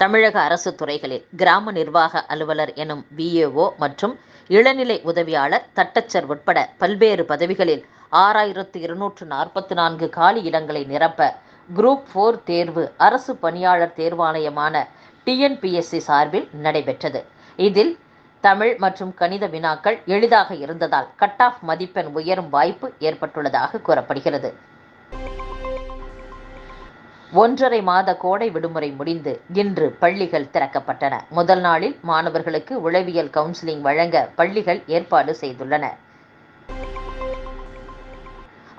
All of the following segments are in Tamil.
தமிழக அரசு துறைகளில் கிராம நிர்வாக அலுவலர் எனும் பிஏஓ மற்றும் இளநிலை உதவியாளர் தட்டச்சர் உட்பட பல்வேறு பதவிகளில் ஆறாயிரத்து இருநூற்று நாற்பத்தி நான்கு காலி இடங்களை நிரப்ப குரூப் ஃபோர் தேர்வு அரசு பணியாளர் தேர்வாணையமான டிஎன்பிஎஸ்சி சார்பில் நடைபெற்றது. இதில் தமிழ் மற்றும் கணித வினாக்கள் எளிதாக இருந்ததால் கட் ஆஃப் மதிப்பெண் உயரும் வாய்ப்பு ஏற்பட்டுள்ளதாக கூறப்படுகிறது. ஒன்றரை மாத கோடை விடுமுறை முடிந்து இன்று பள்ளிகள் திறக்கப்பட்டன. முதல் நாளில் மாணவர்களுக்கு உளவியல் கவுன்சிலிங் வழங்க பள்ளிகள் ஏற்பாடு செய்துள்ளன.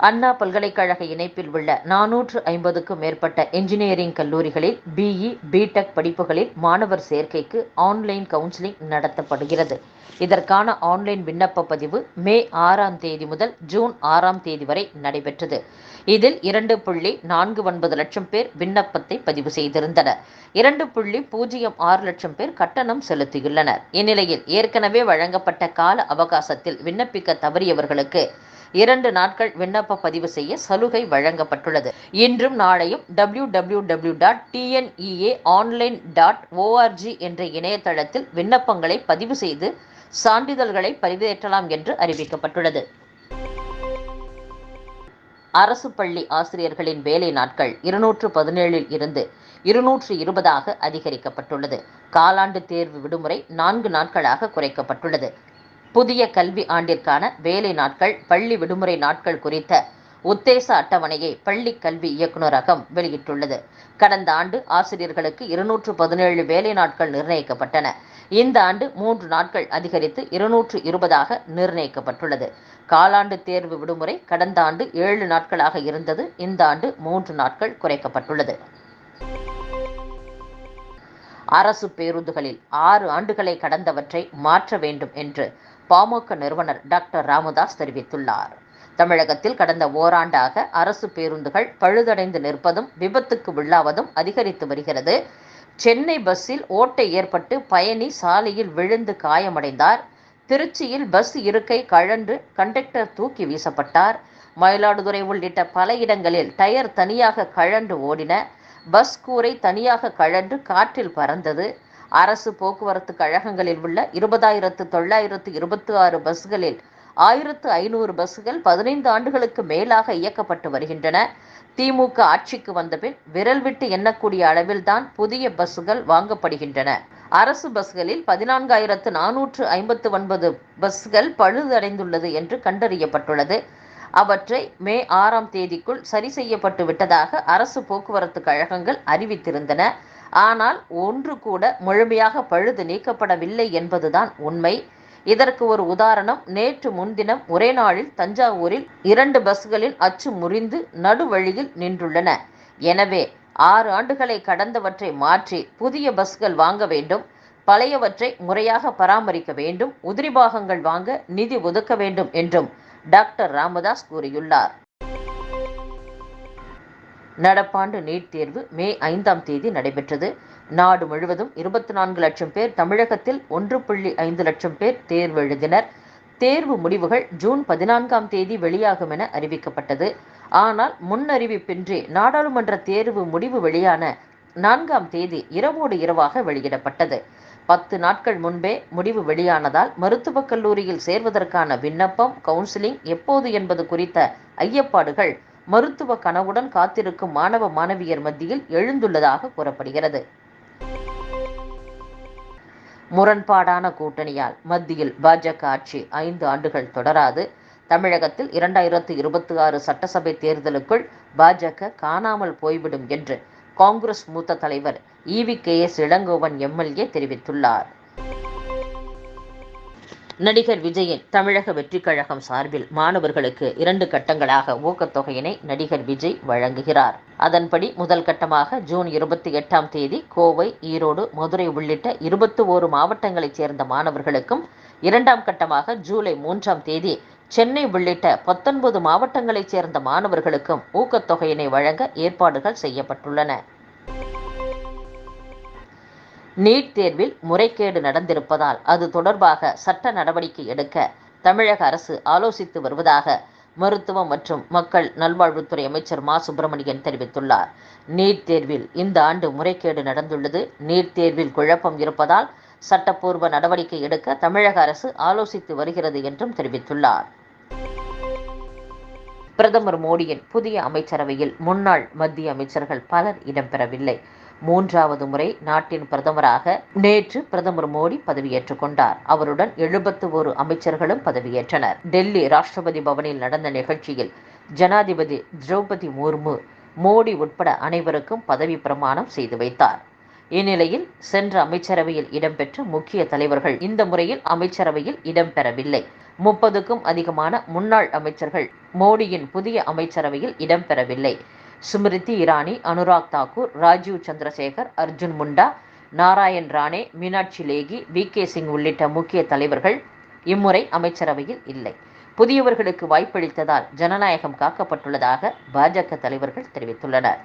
அண்ணா பல்கலைக்கழக இணைப்பில் உள்ள நானூற்று ஐம்பதுக்கும் மேற்பட்ட என்ஜினியரிங் கல்லூரிகளில் பிஇ பிடெக் படிப்புகளில் மாணவர் சேர்க்கைக்கு ஆன்லைன் கவுன்சிலிங் நடத்தப்படுகிறது. இதற்கான ஆன்லைன் விண்ணப்ப பதிவு மே ஆறாம் தேதி முதல் ஜூன் ஆறாம் தேதி வரை நடைபெற்றது. இதில் இரண்டு புள்ளி நான்கு ஒன்பது லட்சம் பேர் விண்ணப்பத்தை பதிவு செய்திருந்தனர். இரண்டு புள்ளி பூஜ்ஜியம் ஆறு லட்சம் பேர் கட்டணம் செலுத்தியுள்ளனர். இந்நிலையில் ஏற்கனவே வழங்கப்பட்ட கால அவகாசத்தில் விண்ணப்பிக்க தவறியவர்களுக்கு இரண்டு நாட்கள் விண்ணப்ப பதிவு செய்ய சலுகை வழங்கப்பட்டுள்ளது. இன்றும் நாளையும் W W W dot TNEA online dot org என்ற இணையதளத்தில் விண்ணப்பங்களை பதிவு செய்து சான்றிதழ்களை பதிவேற்றலாம் என்று அறிவிக்கப்பட்டுள்ளது. அரசு பள்ளி ஆசிரியர்களின் வேலை நாட்கள் இருநூற்று பதினேழில் இருந்து இருநூற்று இருபதாக அதிகரிக்கப்பட்டுள்ளது. காலாண்டு தேர்வு விடுமுறை நான்கு நாட்களாக குறைக்கப்பட்டுள்ளது. புதிய கல்வி ஆண்டிற்கான வேலை நாட்கள் பள்ளி விடுமுறை நாட்கள் குறித்த உத்தேச அட்டவணையை பள்ளி கல்வி இயக்குநரகம் வெளியிட்டுள்ளது. கடந்த ஆண்டு ஆசிரியர்களுக்கு இருநூற்று பதினேழு வேலை நாட்கள் நிர்ணயிக்கப்பட்டன. இந்த ஆண்டு மூன்று நாட்கள் அதிகரித்து இருநூற்று இருபதாக நிர்ணயிக்கப்பட்டுள்ளது. காலாண்டு தேர்வு விடுமுறை கடந்த ஆண்டு ஏழு நாட்களாக இருந்தது. இந்த ஆண்டு மூன்று நாட்கள் குறைக்கப்பட்டுள்ளது. அரசு பேருந்துகளில் ஆறு ஆண்டுகளை கடந்தவற்றை மாற்ற வேண்டும் என்று பாமக நிறுவனர் டாக்டர் ராமதாஸ் தெரிவித்துள்ளார். தமிழகத்தில் கடந்த ஓராண்டாக அரசு பேருந்துகள் பழுதடைந்து நிற்பதும் விபத்துக்கு உள்ளாவதும் அதிகரித்து வருகிறது. சென்னை பஸ்ஸில் ஓட்டை ஏற்பட்டு பயணி சாலையில் விழுந்து காயமடைந்தார். திருச்சியில் பஸ் இருக்கை கழன்று கண்டக்டர் தூக்கி வீசப்பட்டார். மயிலாடுதுறை உள்ளிட்ட பல இடங்களில் டயர் தனியாக கழன்று ஓடின. பஸ் கூரை தனியாக கழன்று காற்றில் பறந்தது. அரசு போக்குவரத்து கழகங்களில் உள்ள இருபதாயிரத்து தொள்ளாயிரத்து இருபத்தி ஆறு பஸ்களில் ஆயிரத்து ஐநூறு பஸ்கள் பதினைந்து ஆண்டுகளுக்கு மேலாக இயக்கப்பட்டு வருகின்றன. திமுக ஆட்சிக்கு வந்தபின் விரல் விட்டு எண்ணக்கூடிய அளவில்தான் புதிய பஸ்கள் வாங்கப்படுகின்றன. அரசு பஸ்களில் பதினான்காயிரத்து நானூற்று ஐம்பத்து ஒன்பது பஸ்கள் பழுதடைந்துள்ளது என்று கண்டறியப்பட்டுள்ளது. அவற்றை மே ஆறாம் தேதிக்குள் சரி செய்யப்பட்டு விட்டதாக அரசு போக்குவரத்து கழகங்கள் அறிவித்திருந்தன. ஆனால் ஒன்று கூட முழுமையாக பழுது நீக்கப்படவில்லை என்பதுதான் உண்மை. இதற்கு ஒரு உதாரணம். நேற்று முன்தினம் ஒரே நாளில் தஞ்சாவூரில் இரண்டு பஸ்களின் அச்சு முறிந்து நடுவழியில் நின்றுள்ளன. எனவே ஆறு ஆண்டுகளை கடந்தவற்றை மாற்றி புதிய பஸ்கள் வாங்க வேண்டும். பழையவற்றை முறையாக பராமரிக்க வேண்டும். உதிரி பாகங்கள் வாங்க நிதி ஒதுக்க வேண்டும் என்றும் டாக்டர் ராமதாஸ் கூறியுள்ளார். நடப்பாண்டு நீட் தேர்வு மே ஐந்தாம் தேதி நடைபெற்றது. நாடு முழுவதும் இருபத்தி நான்கு லட்சம் பேர் தமிழகத்தில் ஒன்று புள்ளி ஐந்து லட்சம் பேர் தேர்வு எழுதினர். தேர்வு முடிவுகள் ஜூன் பதினான்காம் தேதி வெளியாகும் என அறிவிக்கப்பட்டது. ஆனால் முன்னறிவிப்பின்றி நாடாளுமன்ற தேர்வு முடிவு வெளியான நான்காம் தேதி இரவோடு இரவாக வெளியிடப்பட்டது. பத்து நாட்கள் முன்பே முடிவு வெளியானதால் மருத்துவக் கல்லூரியில் சேர்வதற்கான விண்ணப்பம் கவுன்சிலிங் எப்போது என்பது குறித்த ஐயப்பாடுகள் மருத்துவ கனவுடன் காத்திருக்கும் மாணவ மாணவியர் மத்தியில் எழுந்துள்ளதாக கூறப்படுகிறது. முரண்பாடான கூட்டணியால் மத்தியில் பாஜக ஆட்சி ஐந்து ஆண்டுகள் தொடராது. தமிழகத்தில் இரண்டாயிரத்து இருபத்தி ஆறு சட்டசபை தேர்தலுக்குள் பாஜக காணாமல் போய்விடும் என்று காங்கிரஸ் மூத்த தலைவர் EV K S Elangovan MLA தெரிவித்துள்ளார். நடிகர் விஜயின் தமிழக வெற்றிக் கழகம் சார்பில் மாணவர்களுக்கு இரண்டு கட்டங்களாக ஊக்கத்தொகையினை நடிகர் விஜய் வழங்குகிறார். அதன்படி முதல் கட்டமாக ஜூன் இருபத்தி எட்டாம் தேதி கோவை ஈரோடு மதுரை உள்ளிட்ட இருபத்தி ஓரு மாவட்டங்களைச் சேர்ந்த மாணவர்களுக்கும் இரண்டாம் கட்டமாக ஜூலை மூன்றாம் தேதி சென்னை உள்ளிட்ட பத்தொன்பது மாவட்டங்களைச் சேர்ந்த மாணவர்களுக்கும் ஊக்கத்தொகையினை வழங்க ஏற்பாடுகள் செய்யப்பட்டுள்ளன. நீட் தேர்வில் முறைகேடு நடந்திருப்பதால் அது தொடர்பாக சட்ட நடவடிக்கை எடுக்க தமிழக அரசு ஆலோசித்து வருவதாக மருத்துவம் மற்றும் மக்கள் நல்வாழ்வுத்துறை அமைச்சர் மா. சுப்பிரமணியன் தெரிவித்துள்ளார். நீட் தேர்வில் இந்த ஆண்டு முறைகேடு நடந்துள்ளது. நீட் தேர்வில் குழப்பம் இருப்பதால் சட்டப்பூர்வ நடவடிக்கை எடுக்க தமிழக அரசு ஆலோசித்து வருகிறது என்றும் தெரிவித்துள்ளார். பிரதமர் மோடியின் புதிய அமைச்சரவையில் முன்னாள் மத்திய அமைச்சர்கள் பலர் இடம்பெறவில்லை. மூன்றாவது முறை நாட்டின் பிரதமராக நேற்று பிரதமர் மோடி பதவியேற்றுக் கொண்டார். அவருடன் எழுபத்து ஒரு அமைச்சர்களும் பதவியேற்றனர். டெல்லி ராஷ்டிரபதி பவனில் நடந்த நிகழ்ச்சியில் ஜனாதிபதி திரௌபதி முர்மு மோடி உட்பட அனைவருக்கும் பதவி பிரமாணம் செய்து வைத்தார். இந்நிலையில் சென்ற அமைச்சரவையில் இடம்பெற்ற முக்கிய தலைவர்கள் இந்த முறையில் அமைச்சரவையில் இடம்பெறவில்லை. முப்பதுக்கும் அதிகமான முன்னாள் அமைச்சர்கள் மோடியின் புதிய அமைச்சரவையில் இடம்பெறவில்லை. ஸ்மிருதி இரானி அனுராக் தாக்கூர் ராஜீவ் சந்திரசேகர் அர்ஜுன் முண்டா நாராயண் ராணே மீனாட்சி லேகி வி கே சிங் உள்ளிட்ட முக்கிய தலைவர்கள் இம்முறை அமைச்சரவையில் இல்லை. புதியவர்களுக்கு வாய்ப்பளித்ததால் ஜனநாயகம் காக்கப்பட்டுள்ளதாக பாஜக தலைவர்கள் தெரிவித்துள்ளனர்.